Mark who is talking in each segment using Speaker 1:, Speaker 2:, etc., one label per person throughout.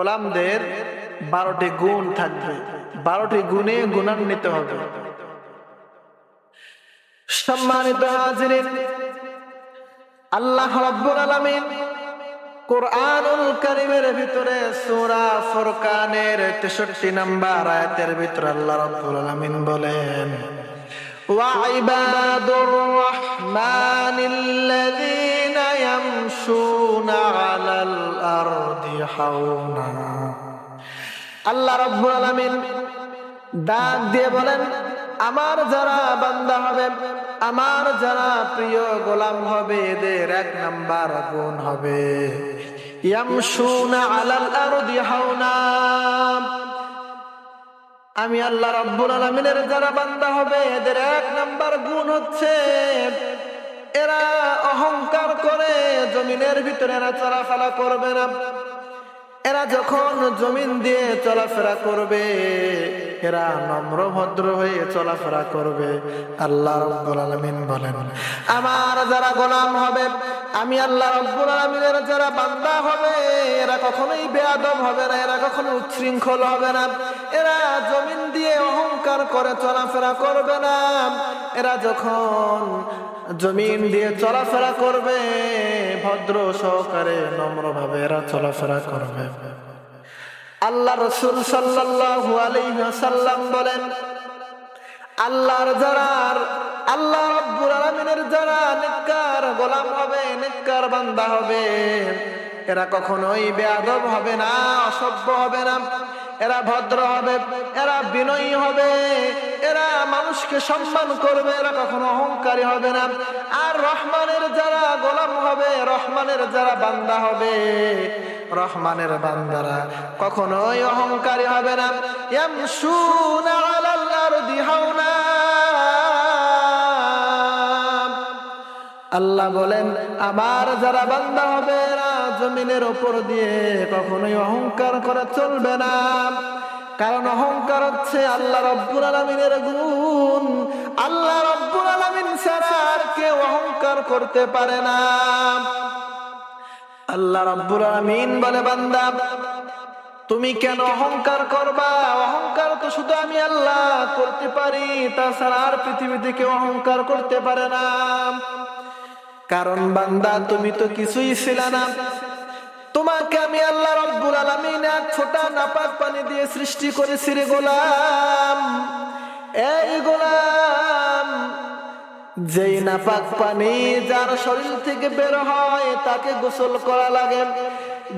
Speaker 1: গোলামদের বারোটি গুণ থাকবে। বারোটি গুণে গুণান্বিত হবে। সম্মানিত হাজিরের আল্লাহ রব্বুল আলামিন কোরআনুল কারীমের ভিতরে সূরা ফুরকানের 63 নম্বর আয়াতের ভিতরে আল্লাহ রাব্বুল আলামিন বলেন, ওয়া ইবাদুর রহমানিল্লাযী يمشون على الأرض حونا আল্লাহ রাব্বুল আলামিন ডাক দিয়ে বলেন আমার যারা বান্দা হবে আমার যারা প্রিয় গোলাম হবে এদের এক নাম্বার গুণ হবে ইয়ামশুনা আলাল আরদি হাওনা আমি আল্লাহ রাব্বুল আলামিনের যারা বান্দা হবে এদের এক নাম্বার গুণ হচ্ছে এরা অহংকার করে জমিনের ভিতরে এরা চলাফেরা করবে না। এরা যখন জমিন দিয়ে চলাফেরা করবে, এরা নম্র ভদ্র হয়ে চলাফেরা করবে। আল্লাহ রব্বুল আলমিন বলেন, আমার যারা গোলাম হবে, আমি আল্লাহ রব্বুল আলমিনের যারা বান্দা হবে, এরা কখনোই বেয়াদব হবে না, এরা কখনো উচ্ছৃঙ্খল হবে না। এরা জমিন দিয়ে অহংকার করে চলাফেরা করবে না। এরা যখন জমিন দিয়ে চলাফেরা করবে, ভদ্র সহকারে নম্রভাবে এরা চলাফেরা করবে। আল্লাহ রসুল সাল্লাল্লাহু আলাইহি ওয়াসাল্লাম বলেন, আল্লাহর যারা আল্লাহ রাব্বুল আলামিনের যারা নিকার গোলাম হবে, নেককার বান্দা হবে। এরা কখনোই বেয়াদব হবে না, অসভ্য হবে না। এরা ভদ্র হবে, এরা বিনয়ী হবে, এরা মানুষকে সম্মান করবে, এরা কখনো অহংকারী হবে না। আর রহমানের যারা গোলাম হবে, রহমানের যারা বান্দা হবে, রহমানের বান্দারা কখনোই অহংকারী হবে না। ইয়ামশুনা আলাল আরদি আল্লাহ বলেন, আমার যারা বান্দা হবে না জমিনের ওপর দিয়ে কখনোই অহংকার করা চলবে না। কারণ অহংকার হচ্ছে আল্লাহ রব্বুল আলমিনের গুণ। আল্লাহ রব্বুল আলমিন ছাড়া আর কেউ অহংকার করতে পারে না। আল্লাহ রব্বুল আলমিন বলে, বান্দা, তুমি কেন অহংকার করবা? অহংকার তো শুধু আমি আল্লাহ করতে পারি, তাছাড়া আর পৃথিবীতে কেউ অহংকার করতে পারে না। কারণ বান্দা, তুমি তো কিছুই ছিল না। তোমাকে আমি আল্লাহ রব্বুল আলামিন এক ফোঁটা নাপাক পানি দিয়ে সৃষ্টি করেছি রে গোলাম। এই গোলাম, যেই নাপাক পানি যার শরীর থেকে বের হয়, তাকে গোসল করা লাগে।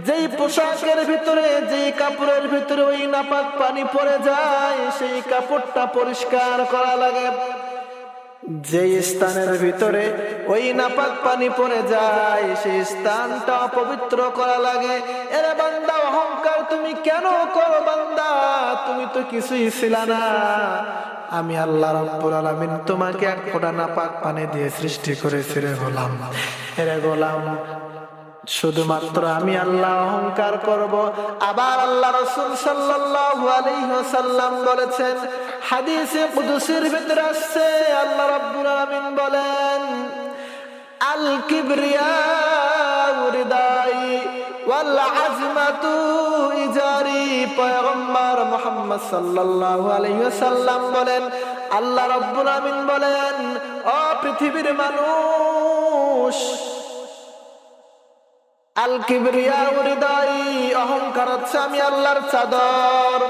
Speaker 1: যেই পোশাকের ভিতরে, যেই কাপড়ের ভিতরে ওই নাপাক পানি পড়ে যায়, সেই কাপড়টা পরিষ্কার করা লাগে। যে স্থানের ভিতরে ওই নাপাক পানি পড়ে যায়, সেই স্থানটা অপবিত্র করা লাগে। এরে বান্দা, অহংকার তুমি কেন করো বান্দা? তুমি তো কিছুই ছিল না। আমি আল্লাহ রব্বুল আলামিন তোমাকে এক ফোঁটা নাপাক পানি দিয়ে সৃষ্টি করেছি রে গোলাম। এরে গোলাম শুধুমাত্র আমি আল্লাহ অহংকার করব। আবার আল্লাহ রসুল সাল্লাল্লাহু আলাইহি ওয়াসাল্লাম বলেছেন, হাদিসে কুদসির ভিতরে আসছে, আল্লাহ রাব্বুল আলামিন বলেন, আল কিবরিয়া রিদাই ওয়াল আজমাতু ইজারি। পয়গম্বর মুহাম্মদ সাল্লাল্লাহু আলাইহি ওয়াসাল্লাম বলেন, আল্লাহ রাব্বুল আলামিন বলেন, ও পৃথিবীর মানুষ আল কিবরিয়া হৃদয় অহংকার হচ্ছে আমি আল্লাহর চাদর।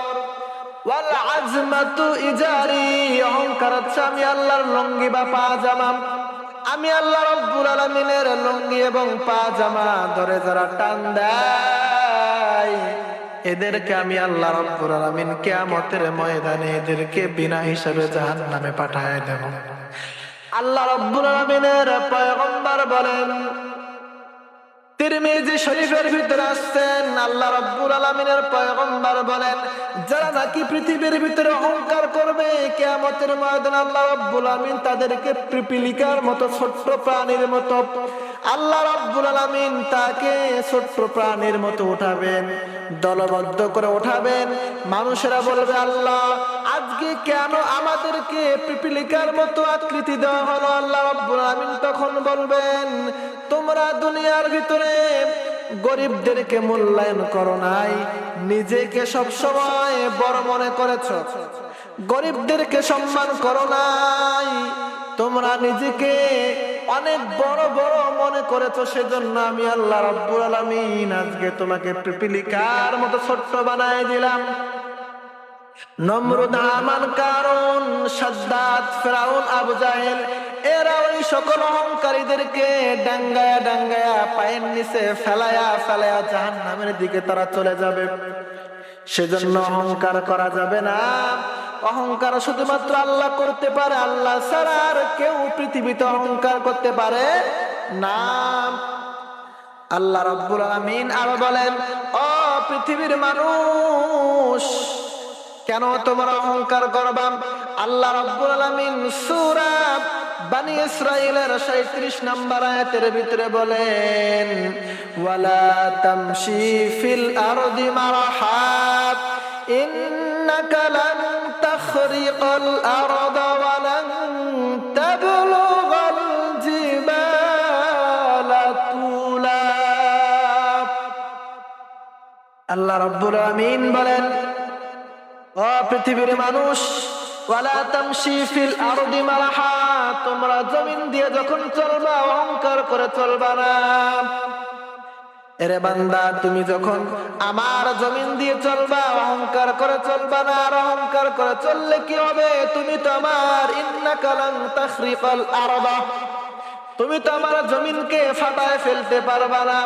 Speaker 1: ওয়াল আজমাতু ইজারি অহংকার হচ্ছে আমি আল্লাহর লঙ্গি বা পাজামা। আমি আল্লাহ রব্বুল আলামিনের লঙ্গি এবং পাজামা ধরে যারা টান দেয়, এদেরকে আমি আল্লাহ রব্বুল আলামিন কিয়ামতের ময়দানে এদেরকে বিনা হিসাবে জাহান্নামে পাঠায় দেব। আল্লাহ রব্বুল আলামিনের পয়গম্বর বলেন তিরমিজি শরীফের ভিতরে আসছেন, আল্লাহ রাব্বুল আলামিনের পয়গম্বর বলেন, যারা নাকি পৃথিবীর ভিতরে অহংকার করবে, কিয়ামতের ময়দানে আল্লাহ রাব্বুল আলামিন তাদেরকে পিপিলিকার মতো ছোট্ট প্রাণীর মতো, আল্লাহ রাব্বুল আলামিন তাকে ছোট্ট প্রাণীর মতো উঠাবেন, দলবদ্ধ করে উঠাবেন। মানুষেরা বলবে, আল্লাহ আজকে কেন আমাদেরকে পিপিলিকার মতো আকৃতি দেওয়া হলো? আল্লাহ রাব্বুল আলামিন তখন বলবেন, তোমরা দুনিয়ার ভিতরে গরিবদেরকে মূল্যায়ন করো নাই, নিজেকে সবসময় বড় মনে করেছ। গরিবদেরকে সম্মান করো নাই, তোমরা নিজেকে অনেক বড় বড় মনে করেছ। সেজন্য আমি আল্লাহ রব্বুল আলামিন আজকে তোমাকে পিপিলিকার মতো ছোট্ট বানায় দিলাম। আমান কারণ সাদ্দাত, ফেরাউন, আবু জাহেল, এরা ওই সকল অহংকারীদেরকে ডাঙ্গায়া ডাঙ্গায়া পায়ের নিচে ফেলায়া ফেলায়া দিকে তারা চলে যাবে। সেজন্য অহংকার করা যাবে না। অহংকার শুধুমাত্র আল্লাহ করতে পারে, আল্লাহ ছাড়া আর কেউ পৃথিবীতে অহংকার করতে পারে না। আল্লাহ রব্বুল আলামিন আরও বলেন ও পৃথিবীর মানুষ কেন তোমরা অহংকার করবা? আল্লাহ রাব্বুল আলামিন সূরা বানি ইসরাইলের 37 নম্বর আয়াতের ভিতরে বলেন, ওয়ালা তামশি ফিল আরদি মারহাব ইন্নাকা লান তাখরিকাল আরদা ওয়া লান তাবলুগাল জিবালা তুলা। আল্লাহ রাব্বুল আলামিন বলেন পৃথিবীর মানুষ তোমরা জমিন দিয়ে যখন চলবা, অহংকার করে চলবা না। এরে বান্দা, তুমি যখন আমার জমিন দিয়ে চলবা, অহংকার করে চলবা না, আর অহংকার করে চললে কি হবে? তুমি তো আমার, ইন্নাকা লান তাখরিকাল আরদা। তুমি তো আমার জমিনকে ফাটায় ফেলতে পারবা না।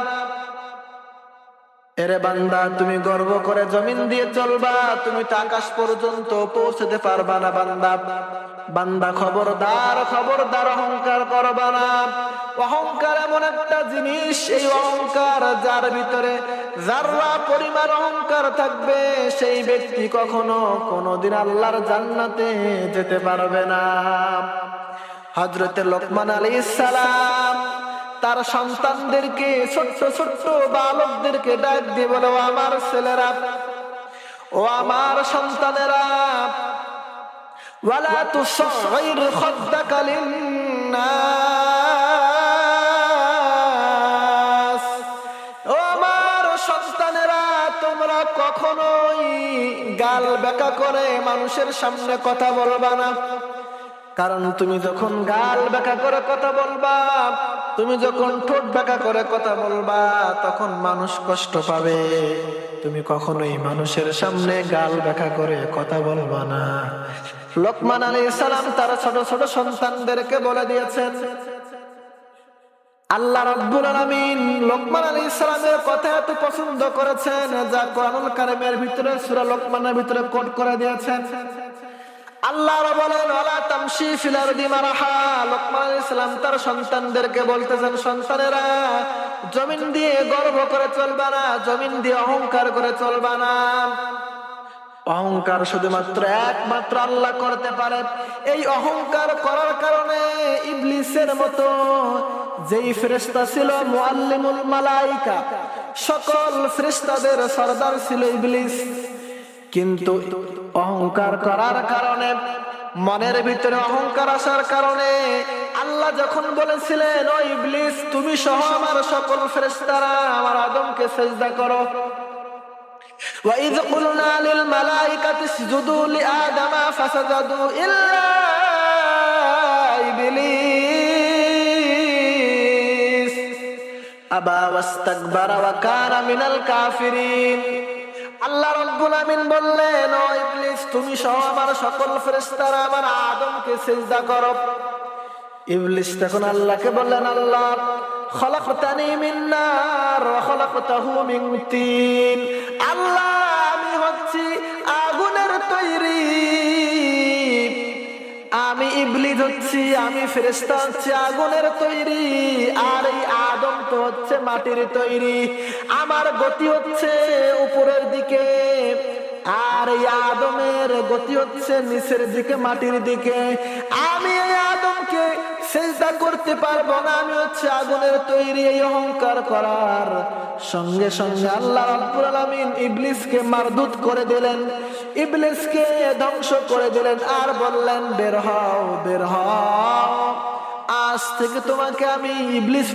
Speaker 1: এরে বান্দা, তুমি গর্ব করে জমিন দিয়ে চলবা, তুমি তো আকাশ পর্যন্ত পৌঁছতে পারবা না বান্দা। বান্দা, খবরদার খবরদার, অহংকার করবা না। অহংকার এমন একটা জিনিস এই অহংকার যার ভিতরে যারা পরিমাণ অহংকার থাকবে, সেই ব্যক্তি কখনো কোনোদিন আল্লাহর জান্নাতে যেতে পারবে না। হজরতে লোকমান আলী সালাম তার সন্তানদেরকে, ছোট্ট ছোট্ট বালকদেরকে ডাক দিয়ে বলে আমার ছেলেরা, ও আমার সন্তানেরা, ওয়ালা তুসাইর খাদ্দাকা লিন্নাস। ও আমার সন্তানেরা, তোমরা কখনোই গাল বেকা করে মানুষের সামনে কথা বলবা না। কারণ তুমি যখন গাল বেকা করে কথা বলবা তুমি যখন ঠোঁট বেকা করে কথা বলবা, তখন মানুষ কষ্ট পাবে। তুমি কখনোই মানুষের সামনে গাল বেকা করে কথা বলবা না। লোকমান আলী সালাম তার ছোট ছোট সন্তানদেরকে বলে দিয়েছেন, আল্লাহ রাব্বুল আলামিন লোকমান আলী ইসলামের কথা এত পছন্দ করেছেন যা কোরআনুল কারিমের ভিতরে, সূরা লোকমানের ভিতরে কোট করে দিয়েছেন। আল্লাহ বলতেছেন দিয়ে গর্ব করে অহংকার করে অহংকার শুধুমাত্র একমাত্র আল্লাহ করতে পারে। এই অহংকার করার কারণে ইবলিসের মতো যেই ফেরেশতা ছিল মুআল্লিমুল মালাইকা, সকল ফেরেশতাদের সর্দার ছিল ইবলিস। কিন্তু অহংকার করার কারণে মনের ভিতরে অহংকার আসার কারণে আল্লাহ যখন বলেছিলেন ও ইবলিস তুমি সহ আমার সকল ফেরেশতারা আমার আদমকে সেজদা করো وإذ قلنا للملائكة اسجدوا لآدم فسجدوا إلا إبليس أبى واستكبر وكان من الكافرين আল্লাহ রব্বুল আমিন বললেন, ও ইবলিস, তুমি সহ আমার সকল ফেরেশতারা আমার আদমকে সিজদা করো। ইবলিস তখন আল্লাহকে বললেন, আল্লাহ, খলাকতানি মিন নার, ওয়া খলাকতাহু মিন তিন। আল্লাহ হচ্ছি আমি ফেরেশতা হচ্ছে আগুনের তৈরি, আর এই আদম তো হচ্ছে মাটির তৈরি। আমার গতি হচ্ছে উপরের দিকে, আর এই আদমের গতি হচ্ছে নিচের দিকে, মাটির দিকে। আমি এই আদমকে সেজদা করতে পারব না, আমি হচ্ছে আগুনের তৈরি, এই অহংকার করার সঙ্গে সঙ্গে আল্লাহ রাব্বুল আলামিন ইবলিসকে মারদুত করে দিলেন। ইবলিসকে ধ্বংস করে দিলেন আর বললেন, বের হও বের হও। আজ থেকে তোমাকে আমি ইবলিস